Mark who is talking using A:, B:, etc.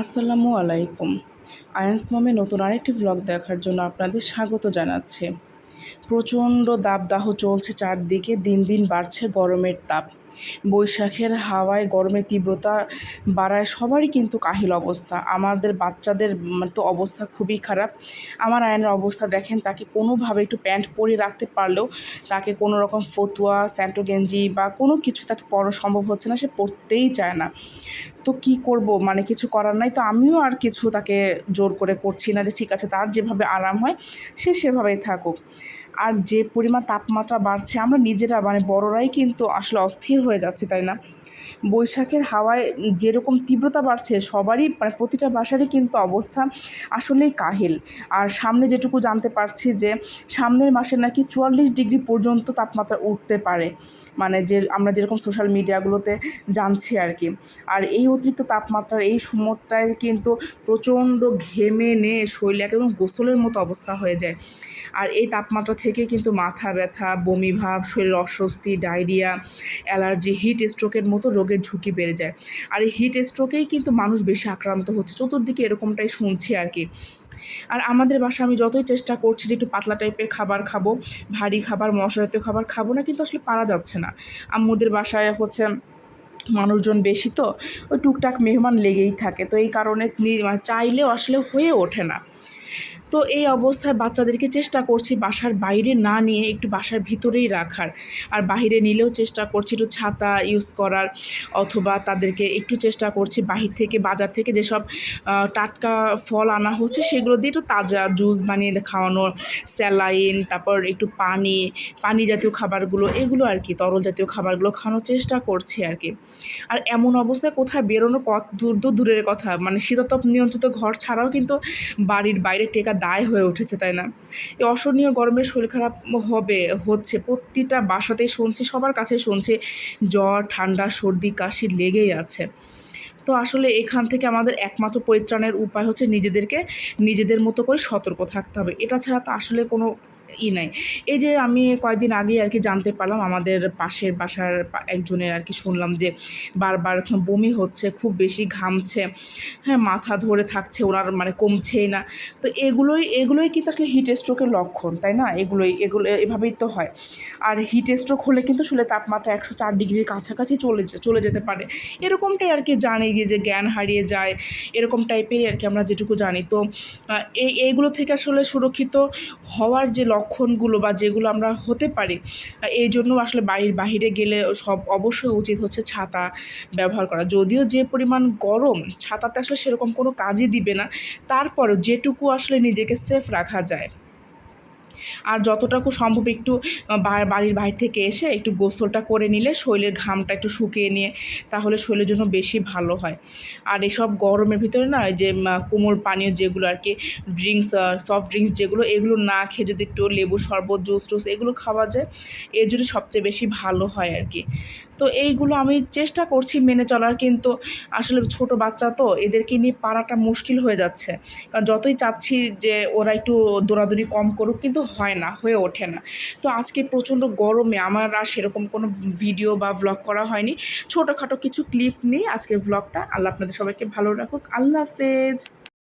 A: আসসালামু আলাইকুম। আয়ান্স মামে নতুন আরেকটি ব্লগ দেখার জন্য আপনাদের স্বাগত জানাচ্ছে। প্রচণ্ড দাবদাহ চলছে চারদিকে, দিন দিন বাড়ছে গরমের তাপ। বৈশাখের হাওয়ায় গরমের তীব্রতা বাড়ায় সবারই কিন্তু কাহিল অবস্থা। আমাদের বাচ্চাদের তো অবস্থা খুবই খারাপ। আমার আয়নের অবস্থা দেখেন, তাকে কোনোভাবে একটু প্যান্ট পরে রাখতে পারলেও তাকে কোনো রকম ফতুয়া, স্যান্টো গেঞ্জি বা কোনো কিছু তাকে পরা সম্ভব হচ্ছে না, সে পরতেই চায় না। তো কি করব? মানে কিছু করার নাই। তো আমিও আর কিছু তাকে জোর করে করছি না যে ঠিক আছে, তার যেভাবে আরাম হয়, সে সেভাবেই থাকুক। আর যে পরিমাণ তাপমাত্রা বাড়ছে, আমরা নিজেরা মানে বড়রাই কিন্তু আসলে অস্থির হয়ে যাচ্ছে, তাই না? বৈশাখের হাওয়ায় যেরকম তীব্রতা বাড়ছে, সবারই মানে প্রতিটা বাসারই কিন্তু অবস্থা আসলেই কাহিল। আর সামনে যেটুকু জানতে পারছি যে, সামনের মাসে নাকি চুয়াল্লিশ ডিগ্রি পর্যন্ত তাপমাত্রা উঠতে পারে। মানে যে, আমরা যেরকম সোশ্যাল মিডিয়াগুলোতে জানছি আর কি। আর এই অতিরিক্ত তাপমাত্রার এই সময়টায় কিন্তু প্রচণ্ড ঘেমে, নে, শরীরে একদম গোসলের মতো অবস্থা হয়ে যায়। আর এই তাপমাত্রা থেকে কিন্তু মাথা ব্যথা, বমি ভাব, শরীর অস্বস্তি, ডায়রিয়া, অ্যালার্জি, হিট স্ট্রোকের মতো রোগের ঝুঁকি বেড়ে যায়। আর এই হিট স্ট্রোকেই কিন্তু মানুষ বেশি আক্রান্ত হচ্ছে। চতুর্দিকে এরকমটাই শুনছি আর কি। আর আমাদের বাসায় আমি যতই চেষ্টা করছি যে একটু পাতলা টাইপের খাবার খাব, ভারী খাবার মশলা জাতীয় খাবার খাব না, কিন্তু আসলে পারা যাচ্ছে না। আম্মুদের বাসায় হচ্ছে মানুষজন বেশি তো, ওই টুকটাক মেহমান লেগেই থাকে। তো এই কারণে মানে চাইলেও আসলে হয়ে ওঠে না। তো এই অবস্থায় বাচ্চাদেরকে চেষ্টা করছি বাসার বাইরে না নিয়ে একটু বাসার ভিতরেই রাখার। আর বাইরে নিলেও চেষ্টা করছি একটু ছাতা ইউজ করার অথবা তাদেরকে একটু চেষ্টা করছি বাহির থেকে, বাজার থেকে যেসব টাটকা ফল আনা হচ্ছে সেগুলো দিয়ে একটু তাজা জুস বানিয়ে খাওয়ানো, স্যালাইন, তারপর একটু পানি পানি জাতীয় খাবারগুলো, এগুলো আর কি, তরল জাতীয় খাবারগুলো খাওয়ানোর চেষ্টা করছি আর কি। আর এমন অবস্থায় কোথায় বেরোনো কত দূর দূরের কথা মানে শীতাতপ নিয়ন্ত্রিত ঘর ছাড়াও কিন্তু বাড়ির বাইরে টেকা দায় হয়ে উঠেছে, তাই না? এই অসহনীয় গরমে শরীর খারাপ হবে, হচ্ছে প্রতিটা বাসাতেই শুনছি, সবার কাছে শুনছি, জ্বর, ঠান্ডা, সর্দি, কাশি লেগেই আছে। তো আসলে এখান থেকে আমাদের একমাত্র পরিত্রাণের উপায় হচ্ছে নিজেদেরকে নিজেদের মতো করে সতর্ক থাকতে হবে। এটা ছাড়া তো আসলে কোনো ই নাই। এই যে আমি কয়েকদিন আগেই আর কি জানতে পারলাম, আমাদের পাশের বাসার একজনের আর কি শুনলাম যে বারবার বমি হচ্ছে, খুব বেশি ঘামছে হ্যাঁ মাথা ধরে থাকছে, ওনার মানে কমছেই না। তো এগুলোই এগুলোই কিন্তু আসলে হিট স্ট্রোকের লক্ষণ, তাই না? এগুলোই, এগুলো, এভাবেই তো হয়। আর হিট স্ট্রোক হলে কিন্তু আসলে তাপমাত্রা একশো চার ডিগ্রির কাছাকাছি চলে চলে যেতে পারে। এরকমটাই আর কি জানি যে জ্ঞান হারিয়ে যায়, এরকম টাইপেরই আর কি আমরা যেটুকু জানি। তো এই এইগুলো থেকে আসলে সুরক্ষিত হওয়ার যে লক্ষণগুলো বা যেগুলো আমরা হতে পারি এই জন্য আসলে বাড়ির বাহিরে গেলে সব অবশ্যই উচিত হচ্ছে ছাতা ব্যবহার করা। যদিও যে পরিমাণ গরম, ছাতাতে আসলে সেরকম কোনো কাজই দিবে না। তারপরও যেটুকু আসলে নিজেকে সেফ রাখা যায়। আর যতটুকু সম্ভব একটু বাড়ির বাইরে থেকে এসে একটু গোসলটা করে নিলে শরীরের ঘামটা একটু শুকিয়ে নিয়ে তাহলে শরীরের জন্য বেশি ভালো হয়। আর এসব গরমের ভিতরে না যে কোমল পানীয় যেগুলো আর কি ড্রিঙ্কস সফট ড্রিঙ্কস যেগুলো, এগুলো না খেয়ে যদি একটু লেবু শরবত জুস টুস এগুলো খাওয়া যায়, এর জন্য সবচেয়ে বেশি ভালো হয় আর কি। তো এইগুলো আমি চেষ্টা করছি মেনে চলার কিন্তু আসলে ছোট বাচ্চা তো এদেরকে নিয়ে পারাটা মুশকিল হয়ে যাচ্ছে। কারণ যতই চাচ্ছি যে ওরা একটু দৌড়াদৌড়ি কম করুক, কিন্তু হয় না, হয়ে ওঠে না। তো আজকে প্রচণ্ড গরমে আমার আর সেরকম কোনো ভিডিও বা ব্লগ করা হয়নি। ছোটোখাটো কিছু ক্লিপ নিয়ে আজকে ব্লগটা আল্লাহ আপনাদের সবাইকে ভালো রাখুক। আল্লাহ হাফেজ।